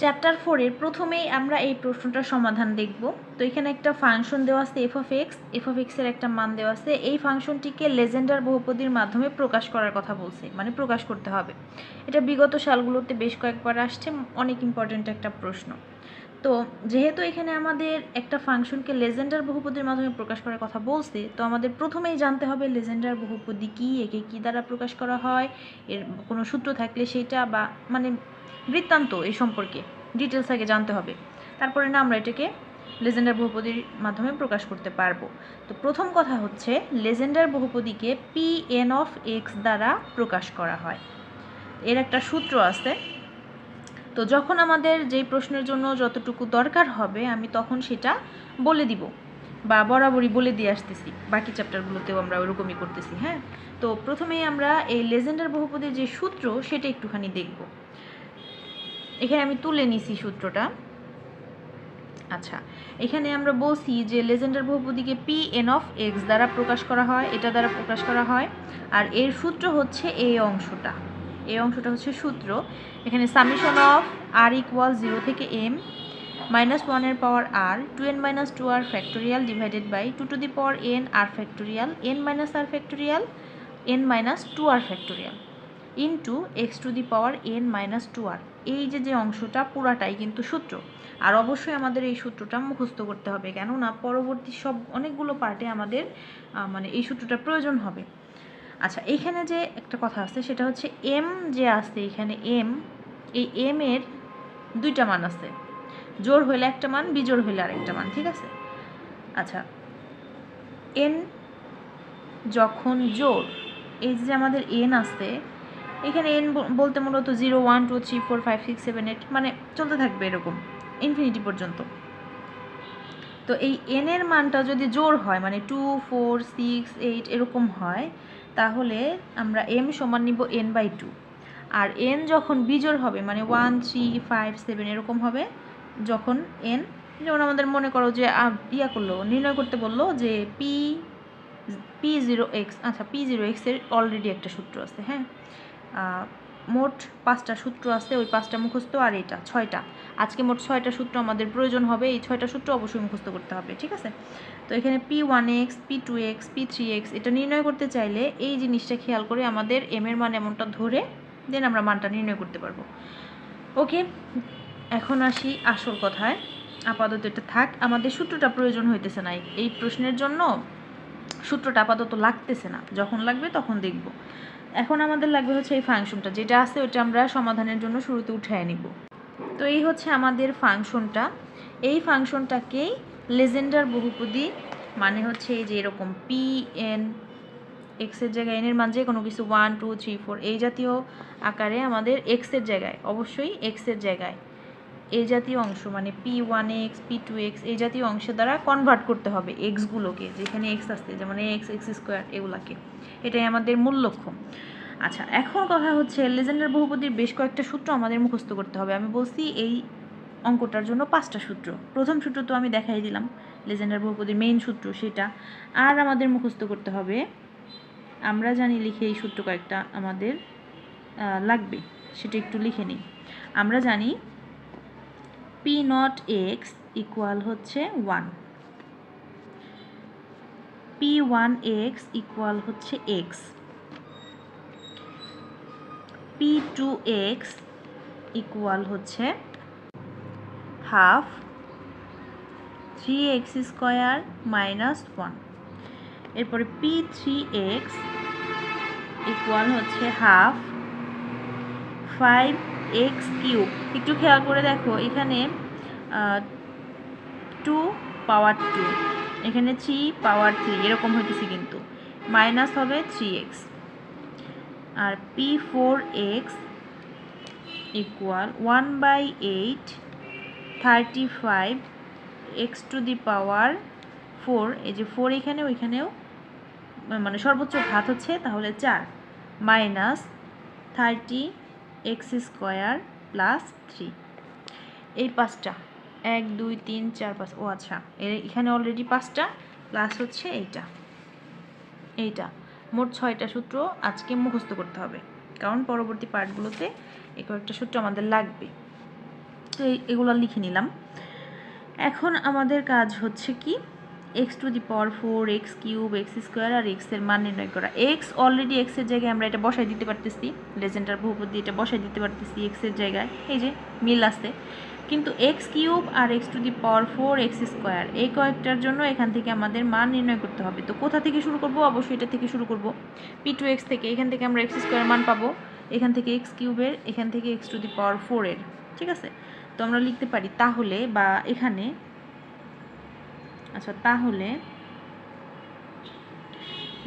Chapter ফোরের প্রথমেই আমরা এই প্রশ্নটার সমাধান দেখব। তো এখানে একটা ফাংশন দেওয়া আছে f of x f of এক্সের একটা মান দেওয়া আছে। এই ফাংশনটিকে লেজেন্ডার বহুপদীর মাধ্যমে প্রকাশ করার কথা বলছে মানে প্রকাশ করতে হবে। এটা বিগত সালগুলোতে বেশ কয়েকবার আসছে, অনেক ইম্পর্ট্যান্ট একটা প্রশ্ন। তো যেহেতু এখানে আমাদের একটা ফাংশনকে লেজেন্ডার বহুপদীর মাধ্যমে প্রকাশ করার কথা বলছে, তো আমাদের প্রথমেই জানতে হবে লেজেন্ডার বহুপদী কী, একে কী দ্বারা প্রকাশ করা হয়, এর কোনো সূত্র থাকলে সেটা বা মানে বৃত্তান্ত এই সম্পর্কে ডিটেলস আগে জানতে হবে। তারপরে না আমরা এটাকে লেজেন্ডার বহুপদীর মাধ্যমে প্রকাশ করতে পারব। তো প্রথম কথা হচ্ছে লেজেন্ডার বহুপদীকে পি এন অফ এক্স দ্বারা প্রকাশ করা হয়। এর একটা সূত্র আছে তো যখন আমাদের যেই প্রশ্নের জন্য যতটুকু দরকার হবে, আমি তখন সেটা বলে দিব বা বরাবরই বলে দিয়ে আসতেছি। বাকি চ্যাপ্টারগুলোতেও আমরা ওরকমই করতেছি হ্যাঁ? তো প্রথমেই আমরা এই লেজেন্ডার বহুপদীর যে সূত্র, সেটা একটুখানি দেখব। এখানে আমি তুলে নিছি সূত্রটা। আচ্ছা এখানে আমরা বলছি যে লেজেন্ডার বহুপদীকে পি এন অফ এক্স দ্বারা প্রকাশ করা হয়, এটা দ্বারা প্রকাশ করা হয়, আর এর সূত্র হচ্ছে এই অংশটা। এই অংশটা হচ্ছে সূত্র। এখানে summation of r equal zero থেকে এম মাইনাস ওয়ানের power r two n minus two r factorial divided by two to the power n r factorial n minus r factorial n minus two r factorial into x to the power n minus two r এই যে যে অংশটা, পুরাটাই কিন্তু সূত্র। আর অবশ্যই আমাদের এই সূত্রটা মুখস্থ করতে হবে, কেননা পরবর্তী সব অনেকগুলো পার্টে আমাদের মানে এই সূত্রটা প্রয়োজন হবে। আচ্ছা এখানে যে একটা কথা আছে, সেটা হচ্ছে এম যে আছে এখানে এম এই এম এর দুইটা মান আছে। জোর হইলে একটা মান, বিজোড় হইলে আরেকটা মান, ঠিক আছে? আচ্ছা এন যখন জোর, এই যে আমাদের এন আছে, এখানে এন বলতে মূলত zero, one, two, three, four, five, six, seven, eight মানে চলতে থাকবে এরকম, ইনফিনিটি পর্যন্ত। তো এই এন এর মানটা যদি জোর হয় মানে টু, ফোর, সিক্স, এইট, এরকম হয় তাহলে আমরা এম সমান নিব এন বাই টু আর এন যখন বিজোড় হবে মানে ওয়ান থ্রি ফাইভ সেভেন এরকম হবে, যখন এন যেমন আমাদের মনে করো যে ইয়া করল, নির্ণয় করতে বলল যে পি পি জিরো এক্স আচ্ছা পি জিরো এক্সের অলরেডি একটা সূত্র আছে হ্যাঁ? মোট পাঁচটা সূত্র আছে, ওই পাঁচটা মুখস্থ আর এটা ছয়টা। আজকে মোট ছয়টা সূত্র আমাদের প্রয়োজন হবে, এই ছয়টা সূত্র অবশ্যই মুখস্থ করতে হবে, ঠিক আছে? তো এখানে P one x P two x P three x এটা নির্ণয় করতে চাইলে এই জিনিসটা খেয়াল করে আমাদের এম এর মান এমনটা ধরে, দেন আমরা মানটা নির্ণয় করতে পারব। ওকে, এখন আসি আসল কথায়। আপাতত এটা থাক, আমাদের সূত্রটা প্রয়োজন হইতেছে না, এই- প্রশ্নের জন্য সূত্রটা আপাতত লাগতেছে না। যখন লাগবে তখন দেখব। এখন আমাদের লাগবে হচ্ছে এই ফাংশনটা। যেটা আছে ওইটা আমরা সমাধানের জন্য শুরুতে উঠায় নিব। তো এই হচ্ছে আমাদের ফাংশনটা। এই ফাংশনটাকেই লেজেন্ডার বহুপদী মানে হচ্ছে এই যে এরকম পি এন এক্সের জায়গায় এনের মান যে কোনো কিছু ওয়ান টু থ্রি ফোর এই জাতীয় আকারে আমাদের এক্সের জায়গায়, অবশ্যই এক্সের জায়গায়। এই জাতীয় অংশ মানে P one x P two x এই জাতীয় অংশের দ্বারা কনভার্ট করতে হবে এক্সগুলোকে যেখানে এক্স আসছে, যেমন এক্স এক্স স্কোয়ার এগুলাকে। এটাই আমাদের মূল লক্ষ্য। আচ্ছা এখন কথা হচ্ছে লেজেন্ডার বহুপদীর বেশ কয়েকটা সূত্র আমাদের মুখস্থ করতে হবে। আমি বলছি এই অঙ্কটার জন্য পাঁচটা সূত্র। প্রথম সূত্র তো আমি দেখাই দিলাম, লেজেন্ডার বহুপদীর মেইন সূত্র সেটা। আর আমাদের মুখস্থ করতে হবে, আমরা জানি লিখে এই সূত্র কয়েকটা আমাদের লাগবে, সেটা একটু লিখে নিই। আমরা জানি পি নট এক্স ইকুয়াল হচ্ছে one. P one x equal হচ্ছে x. P two x equal হচ্ছে half three x square minus one. এরপরে পি থ্রি এক্স ইকুয়াল হচ্ছে হাফ ফাইভ এক্স কিউব একটু খেয়াল করে দেখো, এখানে টু পাওয়ার টু এখানে থ্রি পাওয়ার থ্রি এরকম হইতেছে কিন্তু। মাইনাস হবে three x R P four x equal one by eight thirty five x to the power four এই যে ফোর এখানে ওইখানেও মানে সর্বোচ্চ ঘাত হচ্ছে, তাহলে চার। Minus thirty x square plus three. এই পাঁচটা, এক, দুই, তিন, চার, পাঁচ, ও আচ্ছা এখানে অলরেডি পাঁচটা প্লাস হচ্ছে এইটা। এইটা, মোট ছয়টা সূত্র আজকে মুখস্থ করতে হবে, কারণ পরবর্তী পার্টগুলোতে এই কয়েকটা সূত্র আমাদের লাগবে। তো এগুলো লিখে নিলাম। এখন আমাদের কাজ হচ্ছে কি? X to the power four x cube x square আর এক্সের মান নির্ণয় করা। এক্স অলরেডি এক্সের জায়গায় আমরা এটা বসাই দিতে পারতেছি। লেজেন্ডার বহুপদী এটা বসাই দিতে পারতেছি এক্সের জায়গায়। এই যে, মিল আছে। কিন্তু x cube R x to the power four x square এই কয়েকটার জন্য এখান থেকে আমাদের মান নির্ণয় করতে হবে। তো কোথা থেকে শুরু করব? অবশ্যই এটা থেকে শুরু করব। পি টু এক্স থেকে এখান থেকে আমরা এক্স স্কোয়ার মান পাবো। এখান থেকে এক্স কিউবের এখান থেকে এক্স টু দি পাওয়ার ফোরের ঠিক আছে? তো আমরা লিখতে পারি তাহলে বা এখানে আচ্ছা তাহলে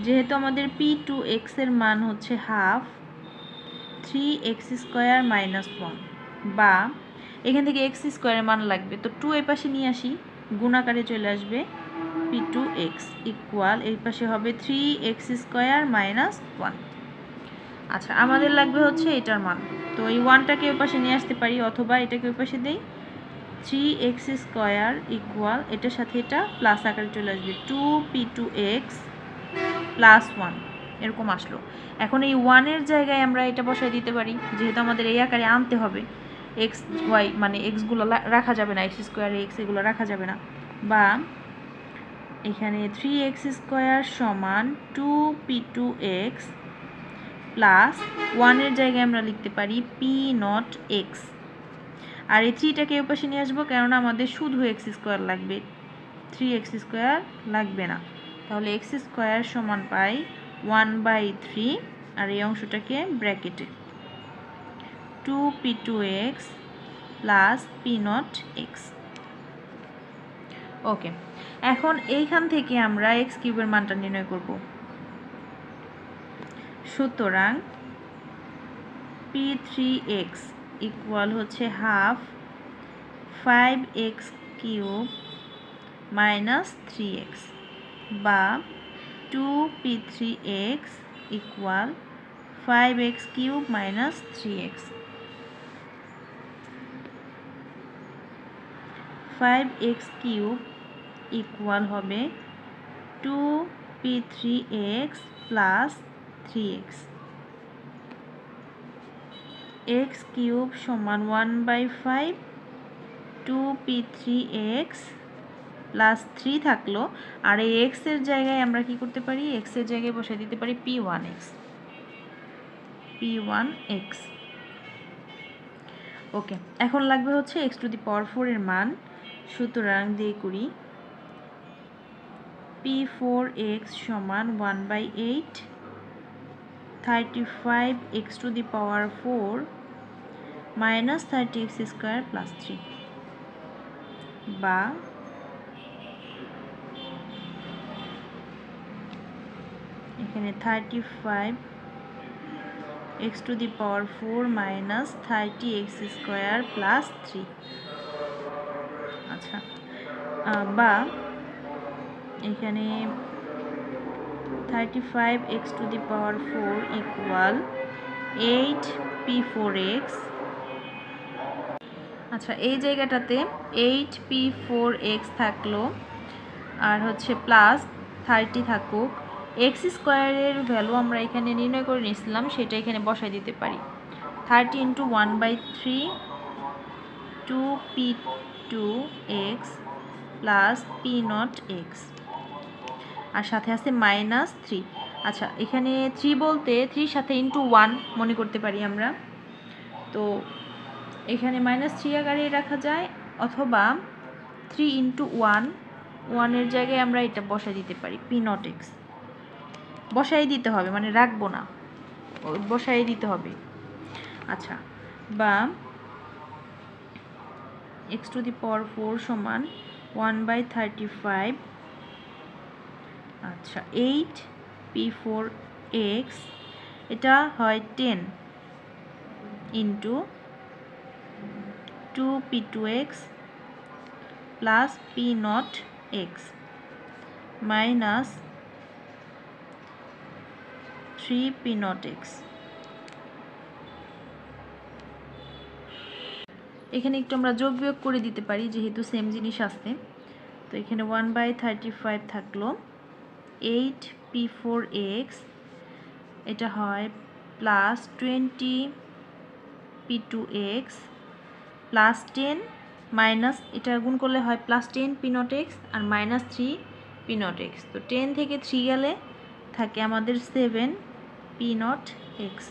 যেহেতু আমাদের পি টু এক্সের মান হচ্ছে half three x square minus one বা এখান থেকে এক্স স্কোয়ারের মান লাগবে, তো টু এই পাশে নিয়ে আসি, গুণাকারে চলে আসবে পি টু এক্স ইকুয়াল এই পাশে হবে three x square minus one আচ্ছা আমাদের লাগবে হচ্ছে এটার মান, তো এই ওয়ানটাকে ওই পাশে নিয়ে আসতে পারি, অথবা এটাকে ওই পাশে দেই। থ্রি এক্স স্কোয়ার ইকুয়াল এটার সাথে এটা প্লাস আকারে চলে আসবে two P two x plus one এরকম আসলো। এখন এই ওয়ানের জায়গায় আমরা এটা বসাই দিতে পারি, যেহেতু আমাদের এই আকারে আনতে হবে। এক্স ওয়াই মানে এক্সগুলো রাখা যাবে না এক্স স্কোয়ার এক্স এগুলো রাখা যাবে না। বা এখানে থ্রি এক্স স্কোয়ার সমান two P two x plus ওয়ানের জায়গায় আমরা লিখতে পারি পি নট এক্স আর এই থ্রিটাকে এ পাশে নিয়ে আসব, কেননা আমাদের শুধু এক্স স্কোয়ার লাগবে। থ্রি এক্স স্কোয়ার লাগবে না। তাহলে এক্স স্কোয়ার সমান পাই ওয়ান বাই থ্রি আর এই অংশটাকে ব্র্যাকেটে two P two x plus P not x okay এখন এইখান থেকে আমরা এক্স কিউবের মানটা নির্ণয় করব। সুতরাং পি থ্রি এক্স ইকুয়াল হচ্ছে half five x cube minus three x বা two P three x equal five x cube minus three x five x cube equal হবে two P three x plus three x x cube সমান one by five two P three x plus three থাকল। আর এই এক্সের জায়গায় আমরা কি করতে পারি? এক্সের জায়গায় বসে দিতে পারি P one x. P one x. Okay, এখন লাগবে হচ্ছে x to the power four এর মান। সুতরাং দিয়ে করি পি ফোর এক্স সমান one by eight thirty five x to the power four minus thirty x square plus three বা এখানে thirty five x to the power four minus thirty x square plus three. আচ্ছা বা এখানে thirty five x to the power four equal eight P four x আচ্ছা এই জায়গাটাতে eight P four x থাকল, আর হচ্ছে প্লাস থার্টি থাকুক। এক্স স্কোয়ারের ভ্যালু আমরা এখানে নির্ণয় করে নিয়েছিলাম, সেটা এখানে বসাই দিতে পারি। Thirty into one by three two P two x plus P not x আর সাথে আছে মাইনাস থ্রি আচ্ছা এখানে থ্রি বলতে থ্রির সাথে ইন্টু ওয়ান মনে করতে পারি আমরা। তো এখানে মাইনাস থ্রি আকারে রাখা যায় অথবা থ্রি ইন্টু ওয়ান ওয়ানের জায়গায় আমরা এটা বসাই দিতে পারি পি নট এক্স বসাই দিতে হবে মানে রাখব না। বসাই দিতে হবে। আচ্ছা বা x to the power four সমান ওয়ান বাই থার্টি ফাইভ আচ্ছা এইট পি ফোর এক্স এটা হয় ten into two P two x plus P not x minus three P x এখানে একটু আমরা যোগ বিয়োগ করে দিতে পারি, যেহেতু সেম জিনিস আসছে। তো এখানে ওয়ান বাই থার্টি ফাইভ থাকল। এইট পি ফোর এক্স এটা হয় plus twenty P two x plus ten minus এটা গুণ করলে হয় plus ten P not x R minus three P not x তো টেন থেকে থ্রি গেলে থাকে আমাদের seven P not x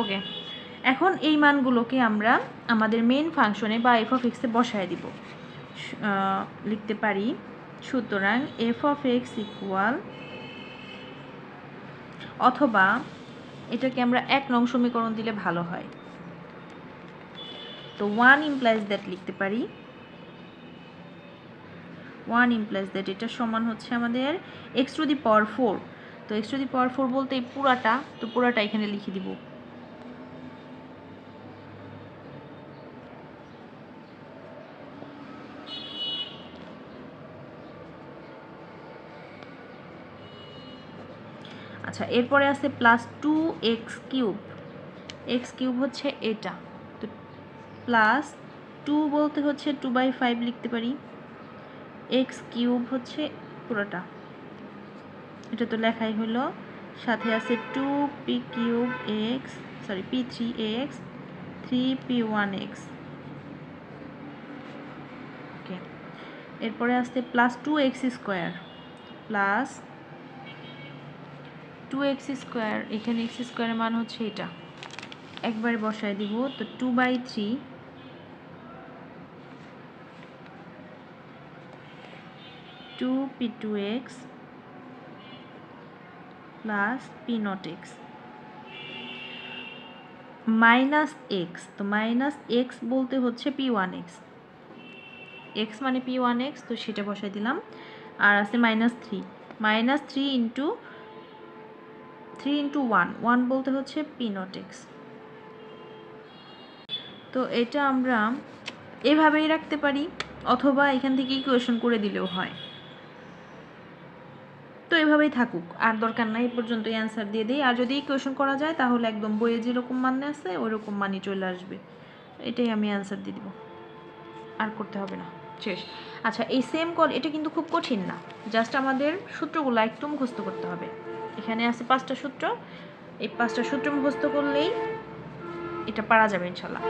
okay এখন এই মানগুলোকে আমরা আমাদের মেন ফাংশনে বা এফ অফ এক্সে বসায় দিব। লিখতে পারি, সুতরাং এফ অফ এক্স ইকুয়াল অথবা এটাকে আমরা এক নং সমীকরণ দিলে ভালো হয়। তো ওয়ান ইমপ্লাইজ দ্যাট লিখতে পারি। ওয়ান ইমপ্লাইজ দ্যাট এটা সমান হচ্ছে আমাদের x to the power four তো x to the power four বলতে এই পুরাটা, তো পুরাটা এখানে লিখে দিব। আচ্ছা এরপরে আছে plus two x cube x cube হচ্ছে এটা। প্লাস টু বলতে হচ্ছে টু বাই ফাইভ লিখতে পারি। এক্স কিউব হচ্ছে পুরোটা। এটা তো লেখাই হলো সাথে আছে two P cube x sorry P three x three P one x okay এরপরে আসছে plus two x square plus two x square এখানে এক্স স্কোয়ারের মান হচ্ছে এটা। একবারে বসায় দিব, তো two by three two P two x plus P not x minus x তো মাইনাস এক্স বলতে হচ্ছে পি ওয়ান এক্স এক্স মানে পি ওয়ান এক্স তো সেটা বসাই দিলাম। আর আছে minus three minus three into three into one one বলতে হচ্ছে পি নট এক্স তো এটা আমরা এভাবেই রাখতে পারি, অথবা এখান থেকে ইকুয়েশন করে দিলেও হয়। তো এভাবেই থাকুক। আর দরকার নাই, এই পর্যন্তই অ্যান্সার দিয়ে দিই। আর যদি কোয়েশন করা যায়, তাহলে একদম বইয়ে যেরকম মানে আছে ওই রকম মানই চলে আসবে। এটাই আমি অ্যান্সার দিয়ে দিব। আর করতে হবে না। শেষ। আচ্ছা এই সেম কল এটা কিন্তু খুব কঠিন না। জাস্ট আমাদের সূত্রগুলো একটু মুখস্থ করতে হবে। এখানে আছে পাঁচটা সূত্র। এই পাঁচটা সূত্র মুখস্থ করলেই এটা পারা যাবে ইনশাল্লাহ।